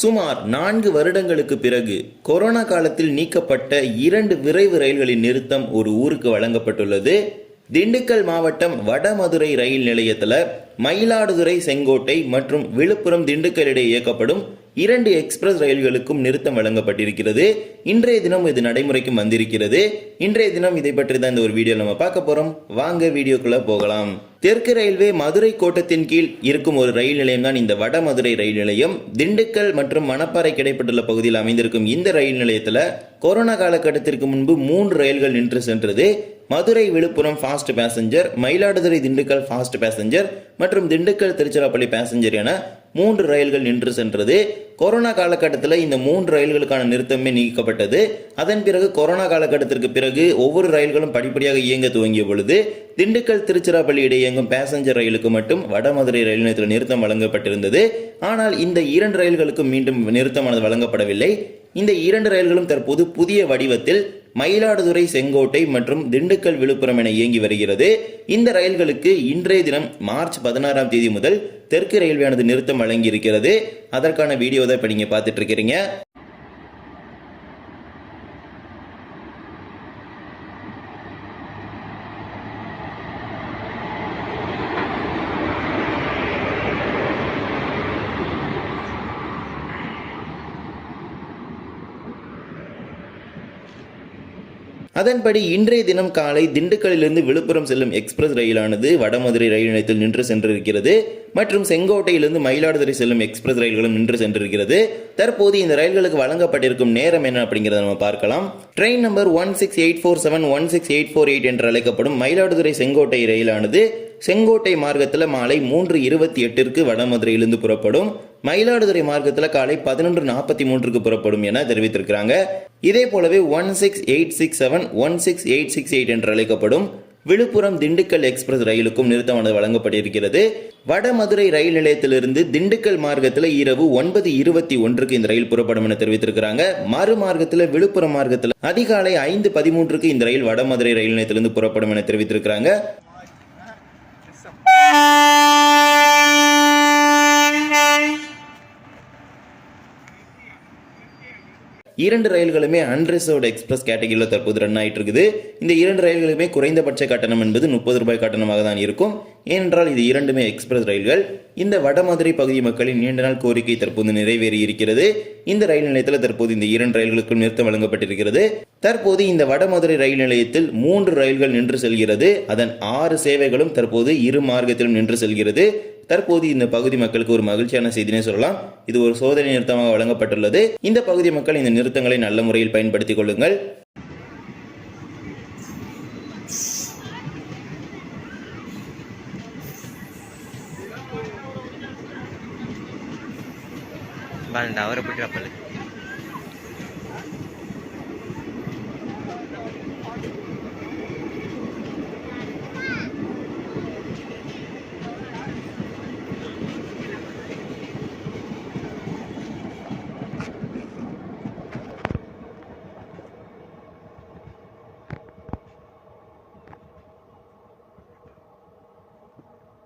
சுமார் நான்கு வருடங்களுக்கு பிறகு கொரோனா காலத்தில் நீக்கப்பட்ட இரண்டு விரைவு ரயில்களின் நிறுத்தம் ஒரு ஊருக்கு வழங்கப்பட்டுள்ளது. திண்டுக்கல் மாவட்டம் வடமதுரை ரயில் நிலையத்தில் மயிலாடுதுறை செங்கோட்டை மற்றும் விழுப்புரம் திண்டுக்கல் இடையே இயக்கப்படும் இரண்டு எக்ஸ்பிரஸ் ரயில்களுக்கும் நிறுத்தம் வழங்கப்பட்டிருக்கிறது. இன்றைய தினம் இது நடைமுறைக்கு வந்திருக்கிறது. இன்றைய தினம் இதை பற்றி தான் இந்த ஒரு வீடியோ நம்ம பார்க்க போறோம். வாங்க வீடியோக்குள்ள போகலாம். தெற்கு ரயில்வே மதுரை கோட்டத்தின் கீழ் இருக்கும் ஒரு ரயில் நிலையம் தான் இந்த வட மதுரை ரயில் நிலையம். திண்டுக்கல் மற்றும் மணப்பாறை கிடைப்பட்டுள்ள பகுதியில் அமைந்திருக்கும் இந்த ரயில் நிலையத்தில் கொரோனா காலகட்டத்திற்கு முன்பு மூன்று ரயில்கள் நின்று சென்றது. Madurai Villupuram fast passenger Mayiladuthurai Dindigul fast passenger மற்றும் திண்டுக்கல் திருச்சிராப்பள்ளி பேசஞ்சர் என மூன்று ரயில்கள் நின்று சென்றது. கொரோனா காலகட்டத்தில் இந்த மூன்று ரயில்களுக்கான நிறுத்தமே நீக்கப்பட்டது. அதன் பிறகு கொரோனா காலகட்டத்திற்கு பிறகு ஒவ்வொரு ரயில்களும் படிப்படியாக இயங்க துவங்கிய பொழுது திண்டுக்கல் திருச்சிராப்பள்ளி இடையே இயங்கும் பேசஞ்சர் ரயிலுக்கு மட்டும் வடமதுரை ரயில் நிலையத்தில் நிறுத்தம் வழங்கப்பட்டிருந்தது. ஆனால் இந்த இரண்டு ரயில்களுக்கும் மீண்டும் நிறுத்தமானது வழங்கப்படவில்லை. இந்த இரண்டு ரயில்களும் தற்போது புதிய வடிவத்தில் மயிலாடுதுறை செங்கோட்டை மற்றும் திண்டுக்கல் விழுப்புரம் என இயங்கி வருகிறது. இந்த ரயில்களுக்கு இன்றைய தினம் மார்ச் பதினாறாம் தேதி முதல் தெற்கு ரயில்வேயானது நிறுத்தம் வழங்கி இருக்கிறது அதற்கான வீடியோ தான் இப்போ நீங்கள் பார்த்துட்டு இருக்கிறீங்க. அதன்படி இன்றைய தினம் காலை திண்டுக்கல்லிலிருந்து விழுப்புரம் செல்லும் எக்ஸ்பிரஸ் ரயிலானது வடமதுரை ரயில் நிலையத்தில் நின்று சென்றிருக்கிறது மற்றும் செங்கோட்டையிலிருந்து மயிலாடுதுறை செல்லும் எக்ஸ்பிரஸ் ரயில்களும் நின்று சென்றிருக்கிறது. தற்போது இந்த ரயில்களுக்கு வழங்கப்பட்டிருக்கும் நேரம் என்ன அப்படிங்கிறத நம்ம பார்க்கலாம். Train number one six eight four seven one six eight four eight என்று அழைக்கப்படும் மயிலாடுதுறை செங்கோட்டை ரயிலானது செங்கோட்டை மார்க்கத்தில் மாலை மூன்று இருபத்தி எட்டிற்கு வடமதுரையிலிருந்து புறப்படும். மயிலாடுதுறை மார்க்கத்தில் காலை பதினொன்று நாற்பத்தி மூன்றுக்கு புறப்படும் என தெரிவித்திருக்கிறாங்க. இதே போலவே one six eight six seven one six eight six eight என்று அழைக்கப்படும் விழுப்புரம் திண்டுக்கல் எக்ஸ்பிரஸ் ரயிலுக்கும் நிறுத்தமானது வழங்கப்பட்டிருக்கிறது. வடமதுரை ரயில் நிலையத்திலிருந்து திண்டுக்கல் மார்க்கத்தில் இரவு ஒன்பது இருபத்தி ஒன்றுக்கு இந்த ரயில் புறப்படும் என தெரிவித்திருக்கிறாங்க. மறு மார்க்கத்தில் விழுப்புரம் மார்க்கத்தில் அதிகாலை ஐந்து பதிமூன்றுக்கு இந்த ரயில் வடமதுரை ரயில் நிலையத்திலிருந்து புறப்படும் என தெரிவித்திருக்கிறாங்க. இரண்டு ரயில்களுமே அன்ரிசர்வ்டு எக்ஸ்பிரஸ் கேட்டகிரியில் தற்போது ரன் ஆயிட்டு இருக்குது இந்த இரண்டு ரயில்களுமே குறைந்தபட்ச கட்டணம் என்பது முப்பது ரூபாய் கட்டணமாக தான் இருக்கும். ஏனென்றால் இது இரண்டுமே எக்ஸ்பிரஸ் ரயில்கள். இந்த வடமதுரை பகுதி மக்களின் நீண்ட நாள் கோரிக்கை தற்போது நிறைவேறி இருக்கிறது இந்த ரயில் நிலையத்தில் தற்போது இந்த இரண்டு ரயில்களுக்கும் நிறுத்தம் வழங்கப்பட்டிருக்கிறது. தற்போது இந்த வடமதுரை ரயில் நிலையத்தில் மூன்று ரயில்கள் நின்று செல்கிறது. அதன் ஆறு சேவைகளும் தற்போது இரு மார்க்கத்திலும் நின்று செல்கிறது. தற்போது இந்த பகுதி மக்களுக்கு ஒரு மகிழ்ச்சியான செய்தினே சொல்லலாம். இது ஒரு சோதனை நிறுத்தமாக வழங்கப்பட்டுள்ளது. இந்த பகுதி மக்கள் இந்த நிறுத்தங்களை நல்ல முறையில் பயன்படுத்திக் கொள்ளுங்கள். பாருண்டா அவரை போட்டு அப்பல